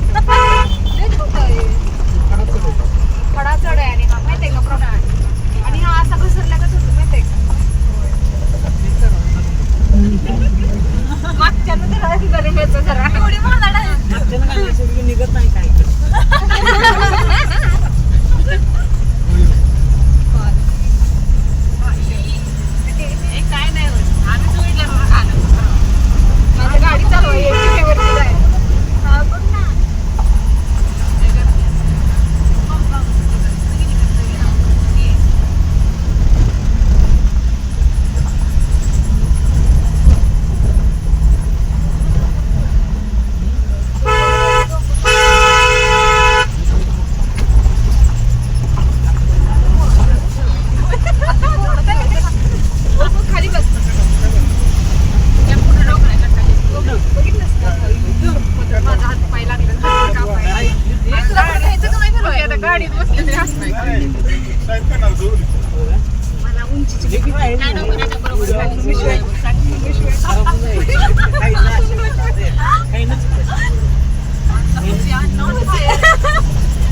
मोठं आहे. खडा चढ आहे. आणि हा माहिती आहे का प्रमाण आणि हा असा घसरल्या का होतो माहिती आहे का? ते चढायचं. मागच्या गरमेचं जरा. एवढी आहे. निघत नाही काय नाही होत आम्ही जोडलं माझी गाडी चालू आहे टीव्हीवरती जाय हा बघ ना खाली बस बघितलंस का? माझा हात पाय लागला हात कापायला. हे तुला पण घ्यायचं का नाही बरं? आता गाडीत बसले तरी हात नाही काढले. मला उंचीची भीती नाही. नाही डोंगराच्या बरोबर खाली. उंची आहे, उंची आहे.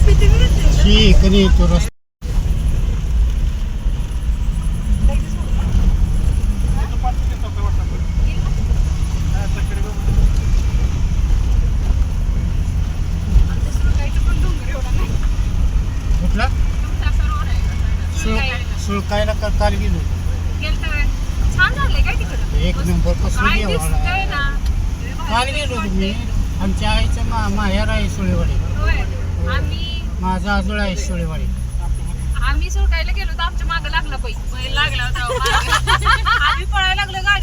किती मिनिटं? येतो रस्ता. कुठला. सुळकायला का काल गेलो? छान झालंय काय तिकडं एक नंबर कसं काल गेलो तुम्ही आमच्या आईचं माहेर आहे सुळेवाडी होय. आम्ही माझा आजोळ आहे शिवळेवाडी. आम्ही सुरकायला गेलो तर आमच्या मागे लागला पै लागला होता आम्ही पळायला लागलो गाडीवर. गाडी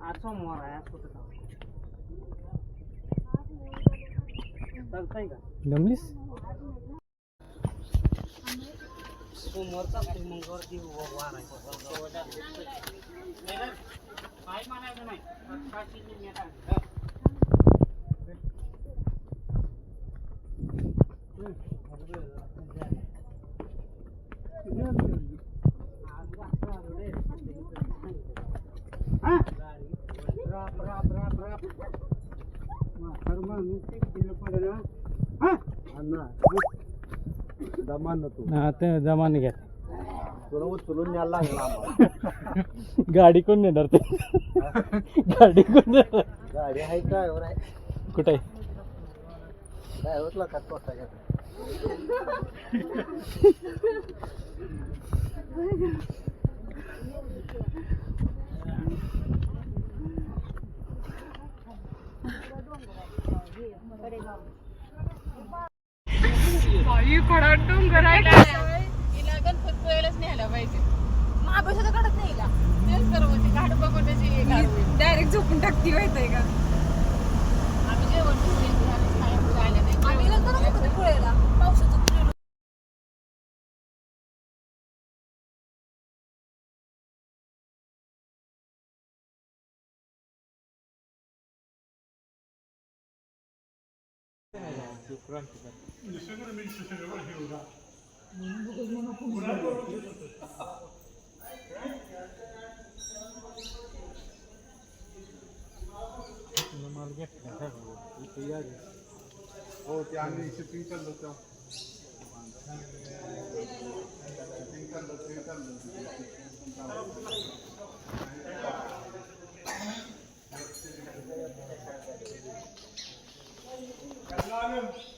आज सोमवार आहे आज कुठं? चालतंय का? जमलीस? सोमवार चालतंय मंगळवार ती वार आहे. काय म्हणायचं नाही. हा ते जमाने घ्या. तुला उचलून न्यायला लागला आम्हाला. गाडी कोण नेणार ते? गाडी कोण नेणार? गाडी आहे ड्रायव्हर आहे. कुठे आहे? ड्रायव्हरला घ्या बाई, खडा डोंगर आहे. का? हिला गणपतपुळ्यालाच न्यायला पाहिजे. महाबळेश्वरच्या काढत नाही का तेच तर ते घाट बघून त्याची डायरेक्ट झोपून टाकती माहिती आहे का? आम्ही जेवण नाही. आम्ही ना कधी पुळेला पावसाचं पुढे माल घेतला इथे या हो ते आम्ही शिपिंग चाललो होतो शिपिंग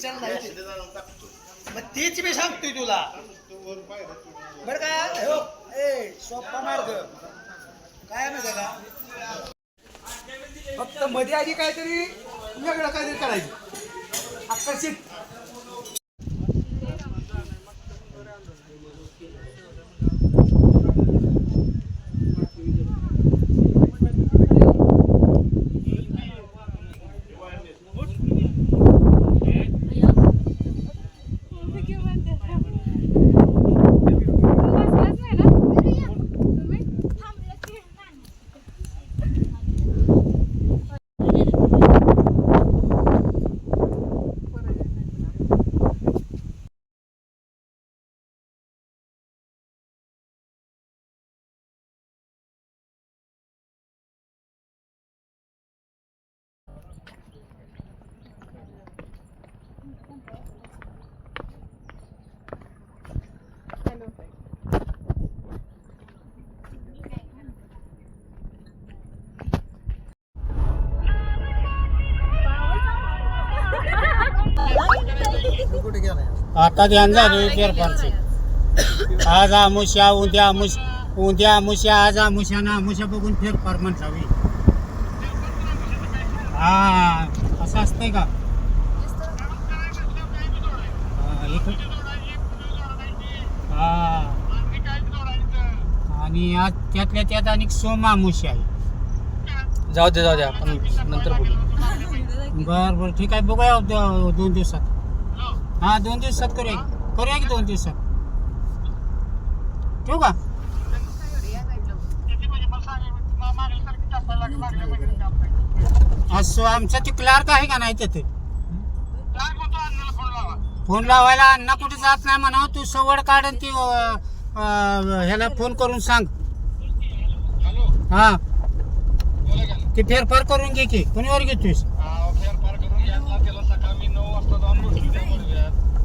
चाललो ते चाललो मग तीच मी सांगतोय तुला बर का हो ए सोपा मार्ग काय माहिती का फक्त मध्ये आधी काहीतरी वेगळं काहीतरी करायचं. आकर्षित. आता ध्यान झालं फेरफारचे आज आमुष्या उद्या आमुष उद्या आमुष्या आज आमुष्या ना आमुष्या बघून फेरफार म्हणसावी हा असं असतंय का? हा, आणि आज त्यातल्या त्यात आणि सोम आमुष्या आहे. जाऊ दे जाऊ दे आपण नंतर बोलू. बर बर ठीक आहे बघूया दोन दिवसात. हा दोन दिवसात करूया करूया की दोन दिवसात ठेवू का? असो आमचा ते क्लार्क आहे का नाही तिथे? फोन लावायला अण्णा कुठे जात नाही म्हणा तू सवड काढ आणि ती ह्याला फोन करून सांग. हा. ते फेरफार करून घे की. कोणीवर घेतोयस? हम्म.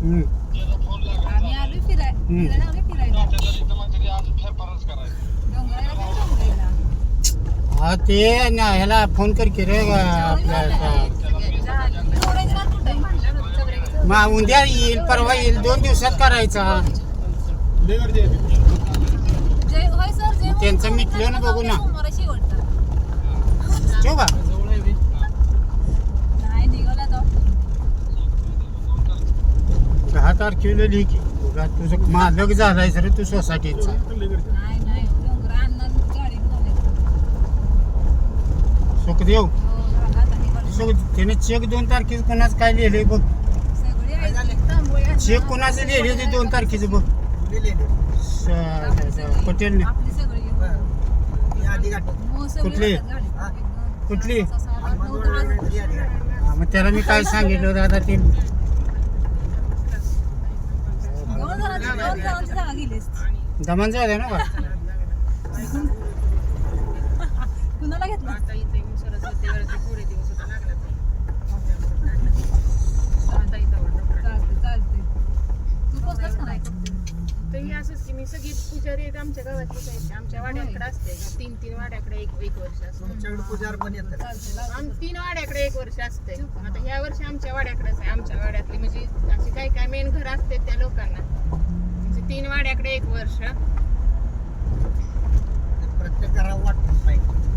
आम्ही आलोय फिराय हम्म. फिरायला आलोय फिरायला. डोंगराला काय डोंगराला. हा ते ना ह्याला फोन कर की रे आपल्या मा उद्या येईल परवा येईल दोन दिवसात करायचा. त्यांचं ना बघू ना. ठेवू का दहा तारखेला लिही की? तुला तुझं मालक झालाय सर तू सोसायटीचा. सुखदेव? सुख त्याने चेक दोन तारखेचं कोणाच काय लिहिले बघ. चेक कोणाचं लिहिले ते दोन तारखेचं बघ. स- स- पटेलने कुठली? कुठली? हा, मग त्याला मी काय सांगितलं दादा तू? पोचलास का? नाही तर हे असंच की मी सगळी पुजारी आहेत आमच्या गावातलीच आहेत. आमच्या वाड्याकडे असते. तीन तीन वाड्याकडे एक एक वर्ष असते. आम तीन वाड्याकडे एक वर्ष असते. आता ह्या वर्षी आमच्या वाड्याकडेच आहे. आमच्या वाड्यातली म्हणजे अशी काही काय मेन घर असते त्या लोकांना. तीन वाड्याकडे एक वर्ष.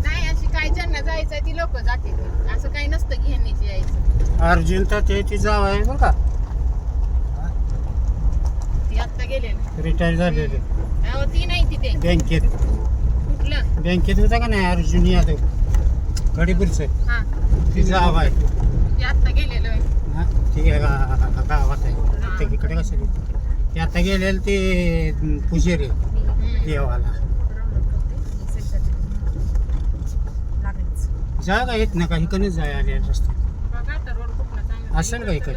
नाही. अशी काय ज्यांना जायचं आहे ती लोक जाते असं काही नसतं की ह्यांनीच यायचं. अर्जुन तर ते ती जाव आहे बरं का. ती आत्ता गेले ना रिटायर झालेले. अहो, ती नाही तिथे बँकेत. कुठलं? बँकेत होता का नाही अर्जुन यादव? गडीपूरचं हा. ती जाव आहे. ते आत्ता गेलेलं आहे. हा, ती गा- गावात आहे. ते इकडे कसं ते आता गेलेलं ते पुजेरी देवाला. जा का येत ना का इकडे जाय आले रस्ता असेल का इकडे?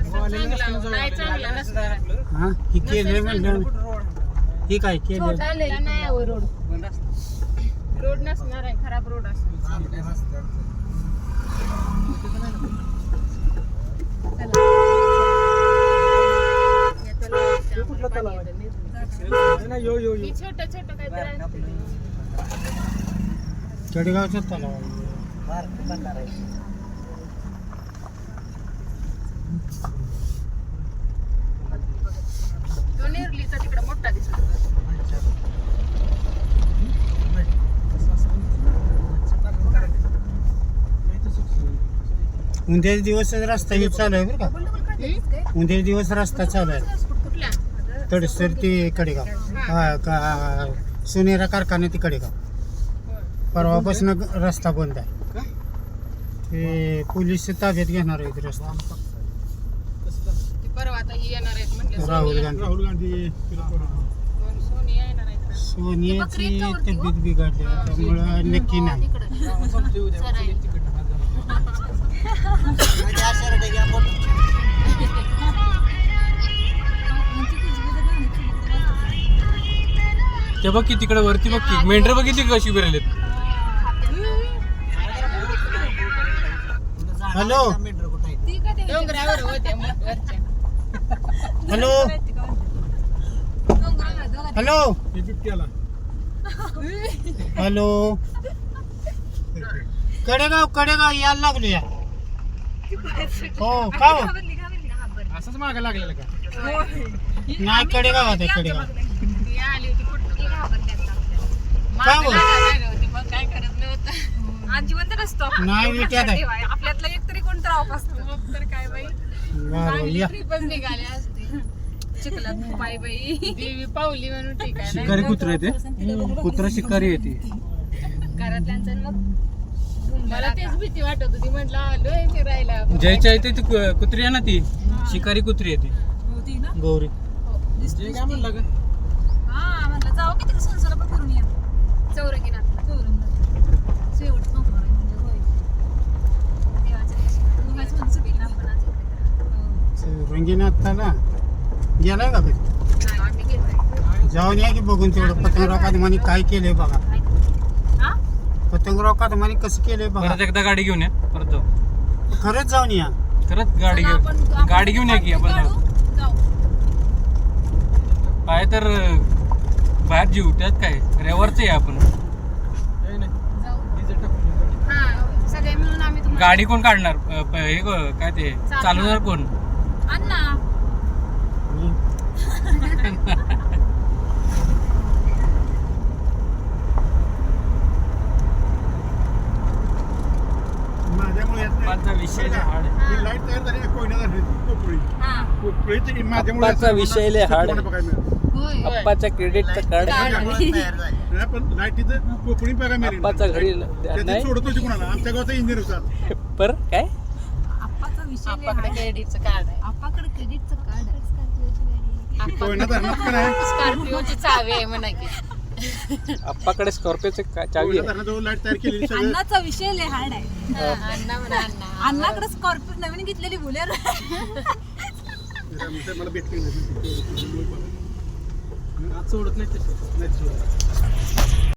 हा? ही म्हणलं ही काय केलं? आहे रोड रोड नसणार आहे खराब रोड असणार या तलावाच्या कुठला तलाव आहे? पाणी येतं. नाही, नाही, यो यो यो छोटं छोटं काहीतरी असतं. केडगावचा तलाव तो नेरलीचा तिकडे मोठा दिसतो. उद्या दिवस रस्ता हे चालू आहे बरं का? उद्या दिवस रस्ता चालू आहे. तडसर ते कडेगाव. हा का सोनेरा कारखाना ते कडेगाव. परवापासून रस्ता बंद आहे. ते पोलीस ताब्यात घेणार आहेत रस्ता. ती परवा आता ही येणार आहेत म्हटलं राहुल. गांधी. राहुल गांधी फिरत होते. दोन सोनिया येणार आहेत का? सोनियाची तब्येत बिघडली त्यामुळं नक्की नाही. ते बघ की तिकडे वरती बघ की. मेंढर बघितली कशी फिरलेत hello. Hello. Hello. Hello. Kadegaon Kadegaon यायला लागलो या. हो का हो. असंच मागे लागलेलं का? नाही कडेगावात आहे कडेगाव. ती आली होती ती आपल्याला. हो? मागं लागायला होती मग काय करत नव्हतं. आज जिवंत नसतो नाही विट्यात आहे. आपल्यातलं एक तरी कोण तर ऑफ असतं. मग तर काय बाई? बरं, या. ट्रिपच निघाली असते. चिखलात बाई. देवी पावली म्हणून ठीक आहे. नाही शिकारी कुत्रे येते कुत्रा शिकारी येते घरातल्यांचं मग मला तेच भीती वाटत होती. म्हटलं आलोय फिरायला जयच्या येते ती कु- कुत्री आहे ना ती? शिकारी कुत्री येते होती ना? गौरी. जे काय म्हणलं का हा म्हणलं जाऊ की तिकडे संसार पण करून या चौरंगीनाथला चौरंगीनाथ शेवट सोमवार आहे म्हणजे होय देवाच्या दिवशी. तुम्ही काय म्हणत सुट्टीला आपण आज इकडे. हो. रंगीनाथाला गेलाय का कधी. जाऊन या की बघून तेवढं. पतंगराव कदमानी काय केलंय बघा. हा? पतंगराव कदमानी कसं केलंय बघा. परत एकदा गाडी घेऊन या. परत जाऊ. खरंच जाऊन या. खरंच गाडी घेऊन गाडी घेऊन या की आपण जाऊ. काय तर अं, बाहेर जीव. त्यात काय? रेवरच आहे आपण. हा, सगळे मिळून आम्ही तुम्हाला गाडी कोण काढणार? अं, प- हे क- काय ते? चालवणार कोण? अण्णा आजचा विषय लय hard आहे. ही लाइट तयार झाली ना कोयना झाली होती, पोकळी. हा. पोकळीची माझ्यामुळे आप्पाचा असं विषय लय hard आहे. कोणाला बघायला मिळालं. होय. अप्पाच्या क्रेडिटचं कार्ड नाही, पण लाईटीचं पोकळी बघायला मिळेल. अप्पाचा घरी नाही. सोडत कोणाला. आमच्या गावचा इंजिनियर होता. पर काय? आपल्याकडे क्रेडिटचं कार्ड आहे. कोयना धरणात का नाही? स्कॉर्पिओची चावी आहे म्हणा की अप्पाकडे स्कॉर्पिओचे चावी आहे. अन्नाचा विषय लय हार्ड आहे. हा, अण्णा म्हणा अण्णा. अन्नाकडे स्कॉर्पिओ नवीन घेतलेली बुलेरो मला भेटली नाही. सोडत नाही.